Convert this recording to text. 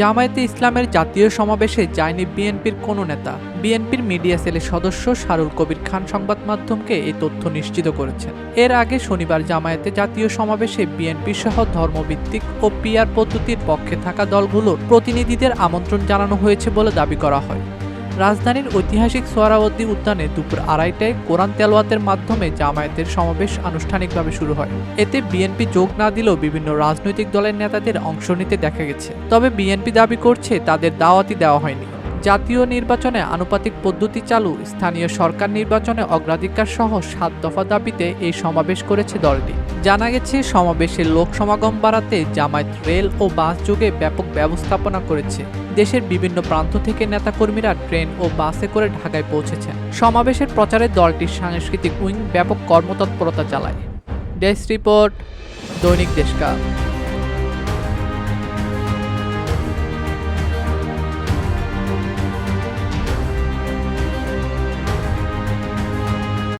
জামায়াতে ইসলামের জাতীয় সমাবেশে যায়নি বিএনপির কোন নেতা। বিএনপির মিডিয়া সেলের সদস্য শারুল কবির খান সংবাদ মাধ্যমকে এই তথ্য নিশ্চিত করেছেন। এর আগে শনিবার জামায়াতে জাতীয় সমাবেশে বিএনপি সহ ধর্মভিত্তিক ও পিআর পদ্ধতির পক্ষে থাকা দলগুলোর প্রতিনিধিদের আমন্ত্রণ জানানো হয়েছে বলে দাবি করা হয়। রাজধানীর ঐতিহাসিক সোহরাওয়ার্দী উদ্যানে দুপুর আড়াইটায় কোরআন তেলোয়াতের মাধ্যমে জামায়াতের সমাবেশ আনুষ্ঠানিকভাবে শুরু হয়। এতে বিএনপি যোগ না দিলেও বিভিন্ন রাজনৈতিক দলের নেতাদের অংশ নিতে দেখা গেছে। তবে বিএনপি দাবি করছে, তাদের দাওয়াতি দেওয়া হয়নি। জাতীয় নির্বাচনে আনুপাতিক পদ্ধতি চালু। স্থানীয় সরকার নির্বাচনে অগ্রাধিকার সহ সাত দফা দাবিতে এই সমাবেশ করেছে দলটি। জানা গেছে সমাবেশে লোক সমাগম বাড়াতে জামায়াত রেল ও বাস যোগে ব্যাপক ব্যবস্থাপনা করেছে। দেশের বিভিন্ন প্রান্ত থেকে নেতাকর্মীরা ট্রেন ও বাসে করে ঢাকায় পৌঁছেছেন। সমাবেশের প্রচারে দলটির সাংস্কৃতিক উইং ব্যাপক কর্মতৎপরতা চালায়। ডেস্ক রিপোর্ট, দৈনিক দেশকা